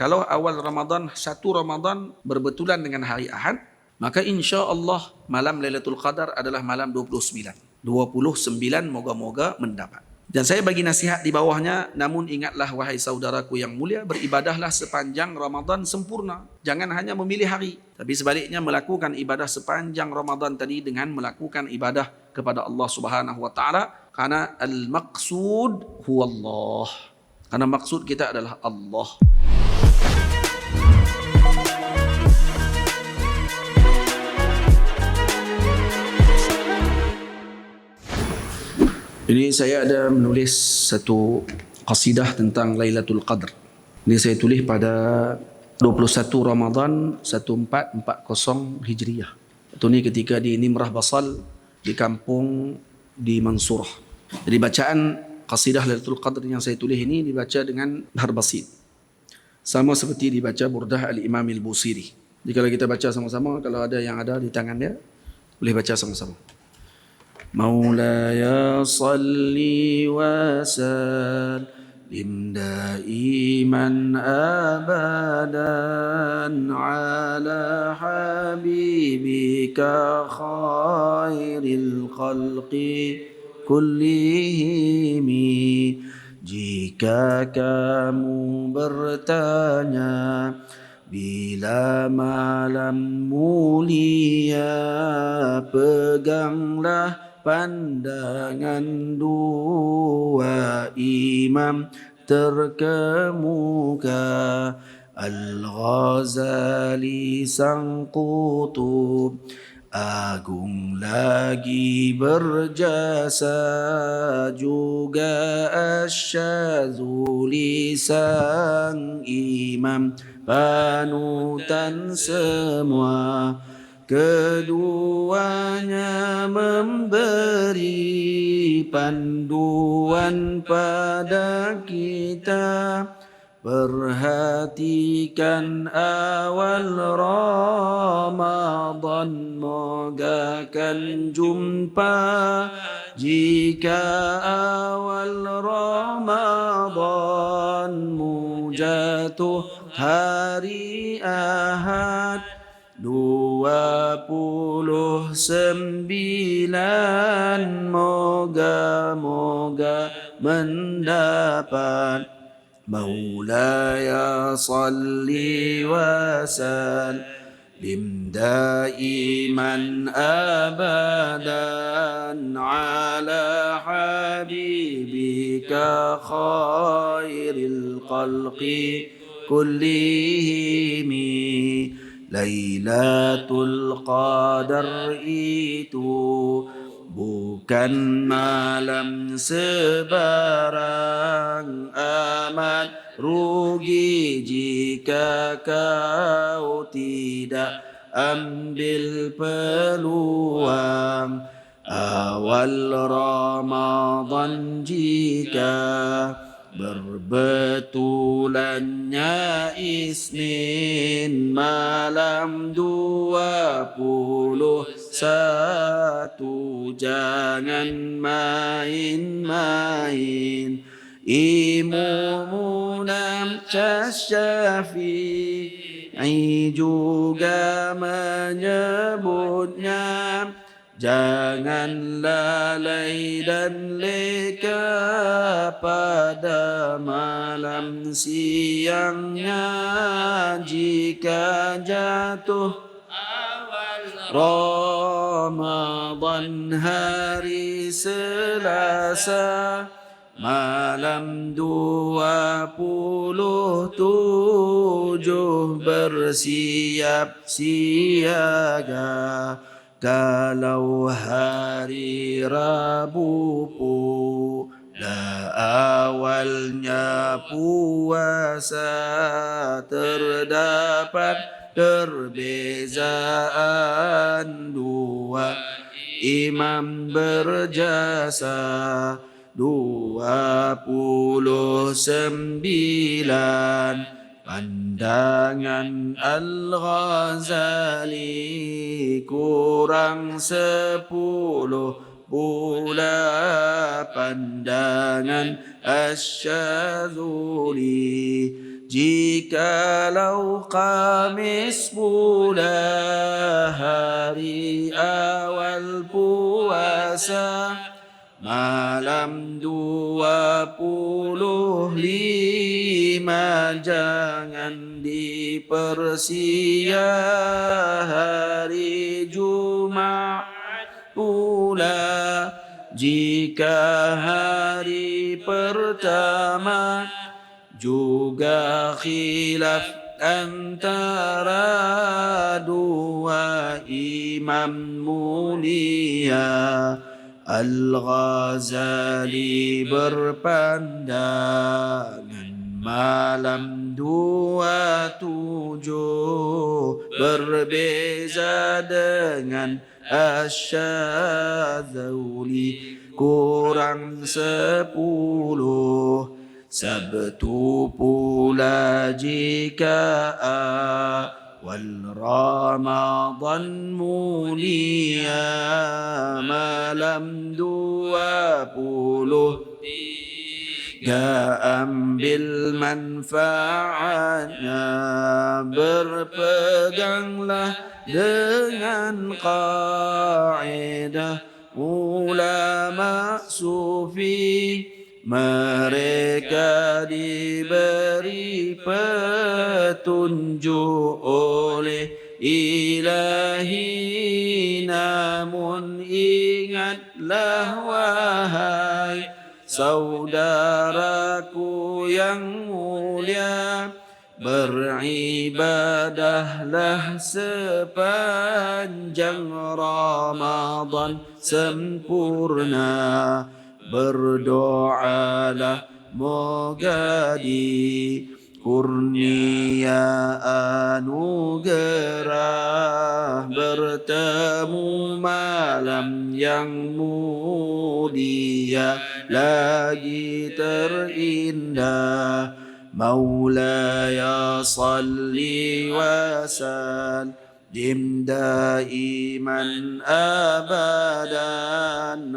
Kalau awal Ramadan, satu Ramadan berbetulan dengan hari Ahad, maka insya Allah malam Lailatul Qadar adalah malam 29. 29 moga-moga mendapat. Dan saya bagi nasihat di bawahnya, namun ingatlah wahai saudaraku yang mulia, beribadahlah sepanjang Ramadan sempurna. Jangan hanya memilih hari, tapi sebaliknya melakukan ibadah sepanjang Ramadan tadi dengan melakukan ibadah kepada Allah Subhanahu wa taala karena al-maqsud huwa Allah. Karena maksud kita adalah Allah. Ini saya ada menulis satu qasidah tentang Lailatul Qadr. Ini saya tulis pada 21 Ramadan 1440 Hijriah. Itu ni ketika di Nimrah Basal di kampung di Mansurah. Jadi bacaan qasidah Lailatul Qadr yang saya tulis ini dibaca dengan bahar basit. Sama seperti dibaca Burdah Al-Imam Al-Busiri. Jadi kalau kita baca sama-sama, kalau ada yang ada di tangan dia, boleh baca sama-sama. مولاي صل وسلم دائما أبدا على حبيبك خير الخلق كلهم. jika kamu bertanya bila malam mulia peganglah pandangan dua imam terkemuka. Al-Ghazali sang kutub Agung lagi berjasa juga asyazuli sang imam. Panutan semua Keduanya memberi panduan pada kita. Perhatikan awal Ramadan Moga kan jumpa. Jika awal Ramadan Mujatuh hari Ahad puluh sembilan Moga-moga mendapat. مولاي صل وسلم دائما ابدا على حبيبك خير الخلق كلهم ليلة القدر إيتو بوكا ما لم سبرا آمن روجي جيكا كاو تيدا أمبل بلوام أول رمضان جيكا Berbetulannya Isnin malam dua puluh satu. Jangan main-main. Imumunam Syafi'i juga menyebutnya Jangan lalai dan leka pada malam siangnya. Jika jatuh Ramadan hari Selasa Malam dua puluh tujuh bersiap siaga kalau hari Rabu pula awalnya puasa terdapat perbezaan dua. Imam berjasa dua puluh sembilan Pandangan Al-Ghazali kurang sepuluh pula pandangan Asyazuli Jikalau Kamis pula hari awal puasa Malam dua puluh lima Jangan dipersia hari Jumat pula. Jika hari pertama juga khilaf antara dua imam mulia Al-Ghazali berpandangan malam dua tujuh berbeza dengan Asyadzuli kurang sepuluh Sabtu pula jika awal Ramadan mulia malam dua puluh tiga ambil manfaatnya berpeganglah dengan kaidah ulama sufi mereka diberi petunjuk oleh ilahi. Namun ingatlah wahai saudaraku yang mulia beribadahlah sepanjang Ramadan sempurna berdoalah moga di kurnia anugerah bertemu malam yang mulia lagi terindah. Maulaya salli wa sallim دم دائما أبدا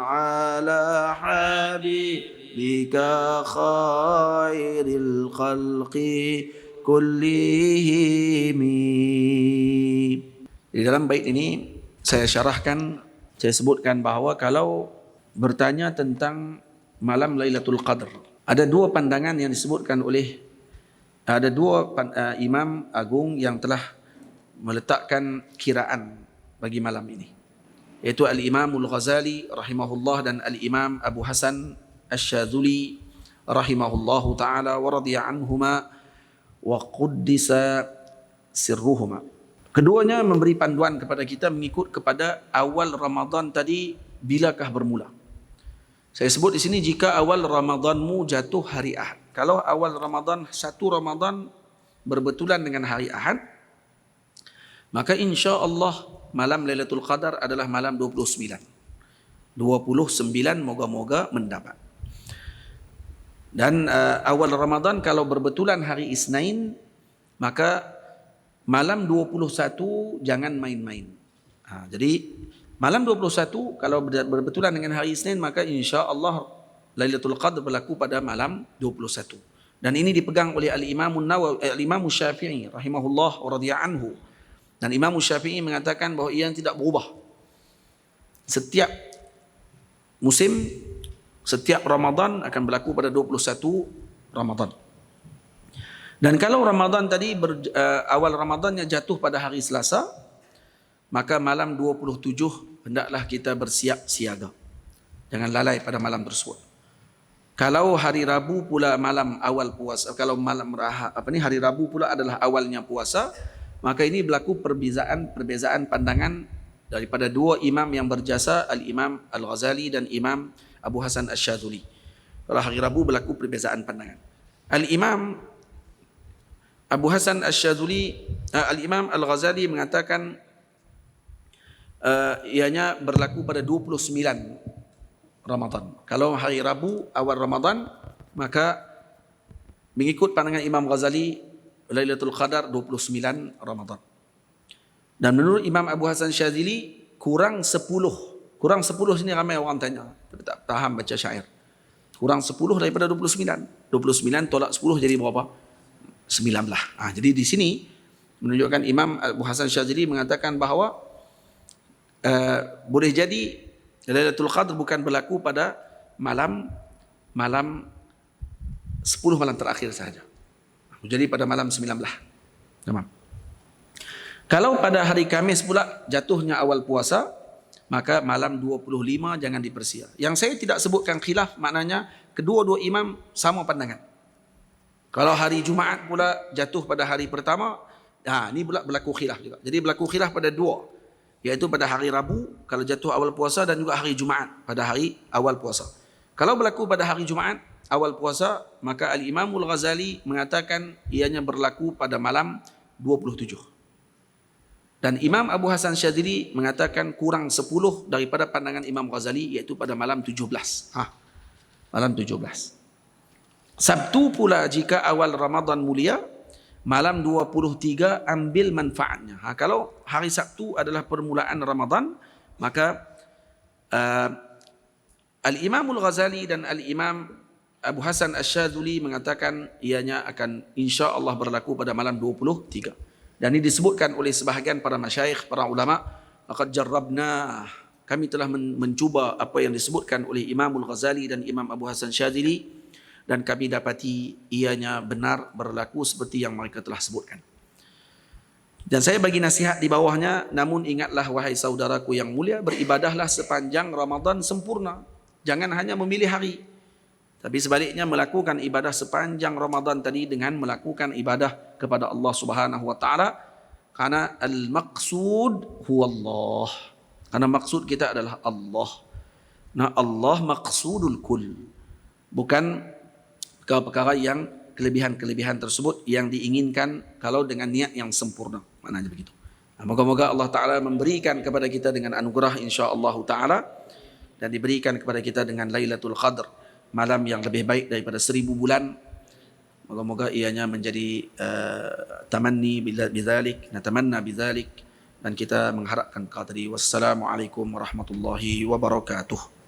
على حبيبك خير الخلق كلهم Di dalam bait ini saya syarahkan, saya sebutkan bahawa kalau bertanya tentang malam Lailatul Qadar, ada dua pandangan yang disebutkan oleh ada dua uh, imam agung yang telah meletakkan kiraan bagi malam ini. Yaitu al-Imam Al-Ghazali rahimahullah dan al-Imam Abu Hasan Asy-Syadzuli rahimahullahu taala wa radiya anhuma wa quddisa sirruhuma. Keduanya memberi panduan kepada kita mengikut kepada awal Ramadan tadi bilakah bermula. Saya sebut di sini jika awal Ramadanmu jatuh hari Ahad. Kalau awal Ramadan satu Ramadan berbetulan dengan hari Ahad Maka insya Allah malam Lailatul Qadar adalah malam 29. 29 moga-moga mendapat. Dan uh, awal Ramadan kalau berbetulan hari Isnin maka malam 21 jangan main-main. Ha, jadi malam 21 kalau berbetulan dengan hari Isnin maka insya Allah Lailatul Qadar berlaku pada malam 21. Dan ini dipegang oleh Al-Imam Nawawi Al-Imam Syafi'i rahimahullah radhiyallahu anhu. Dan Imam Syafi'i mengatakan bahawa ia tidak berubah. Setiap musim, setiap Ramadan akan berlaku pada 21 Ramadan. Dan kalau Ramadan tadi ber, uh, awal Ramadannya jatuh pada hari Selasa, maka malam 27 hendaklah kita bersiap siaga. Jangan lalai pada malam tersebut. Kalau hari Rabu pula malam awal puasa, kalau malam apa ni hari Rabu pula adalah awalnya puasa, maka ini berlaku perbezaan perbezaan pandangan daripada dua imam yang berjasa al-Imam Al-Ghazali dan Imam Abu Hasan Asy-Syadzuli. Kalau hari Rabu berlaku perbezaan pandangan. Al-Imam Abu Hasan Asy-Syadzuli uh, al-Imam Al-Ghazali mengatakan uh, ianya berlaku pada 29 Ramadan. Kalau hari Rabu awal Ramadan maka mengikut pandangan Imam Ghazali Lailatul Qadar 29 Ramadan. Dan menurut Imam Abu Hasan Syazili kurang 10. Kurang 10 sini ramai orang tanya. Tapi tak faham baca syair. Kurang 10 daripada 29. 29 tolak 10 jadi berapa? 19. Ah, jadi di sini menunjukkan Imam Abu Hasan Syazili mengatakan bahawa uh, boleh jadi Lailatul Qadar bukan berlaku pada malam malam 10 malam terakhir saja. Jadi pada malam 19. Tamam. Kalau pada hari Kamis pula jatuhnya awal puasa, maka malam 25 jangan dipersia. Yang saya tidak sebutkan khilaf maknanya kedua-dua imam sama pandangan. Kalau hari Jumaat pula jatuh pada hari pertama, ha, ini pula berlaku khilaf juga. Jadi berlaku khilaf pada dua. Iaitu pada hari Rabu, kalau jatuh awal puasa dan juga hari Jumaat pada hari awal puasa. Kalau berlaku pada hari Jumaat, awal puasa, maka Al-Imamul Ghazali mengatakan ianya berlaku pada malam 27. Dan Imam Abu Hasan Syadili mengatakan kurang 10 daripada pandangan Imam Ghazali iaitu pada malam 17. Ha. Malam 17. Sabtu pula jika awal Ramadan mulia, malam 23 ambil manfaatnya. Ha, kalau hari Sabtu adalah permulaan Ramadan, maka uh, Al-Imamul Ghazali dan Al-Imam Abu Hasan Ash-Shaduli mengatakan ianya akan insya Allah berlaku pada malam 23. Dan ini disebutkan oleh sebahagian para masyayikh, para ulama. Laqad jarrabna. Kami telah mencuba apa yang disebutkan oleh Imamul Ghazali dan Imam Abu Hasan Syadili. Dan kami dapati ianya benar berlaku seperti yang mereka telah sebutkan. Dan saya bagi nasihat di bawahnya, namun ingatlah wahai saudaraku yang mulia, beribadahlah sepanjang Ramadan sempurna. Jangan hanya memilih hari. Tapi sebaliknya melakukan ibadah sepanjang Ramadan tadi dengan melakukan ibadah kepada Allah Subhanahu wa taala karena al-maqsud huwa Allah. Karena maksud kita adalah Allah. Nah Allah maqsudul kul. Bukan perkara-perkara yang kelebihan-kelebihan tersebut yang diinginkan kalau dengan niat yang sempurna. Maknanya begitu. Moga-moga Allah Ta'ala memberikan kepada kita dengan anugerah insyaAllah Ta'ala dan diberikan kepada kita dengan Lailatul Qadr malam yang lebih baik daripada seribu bulan. Moga-moga ianya menjadi uh, tamanni bidzalik, natamanna bidzalik dan kita mengharapkan tadi wassalamualaikum warahmatullahi wabarakatuh.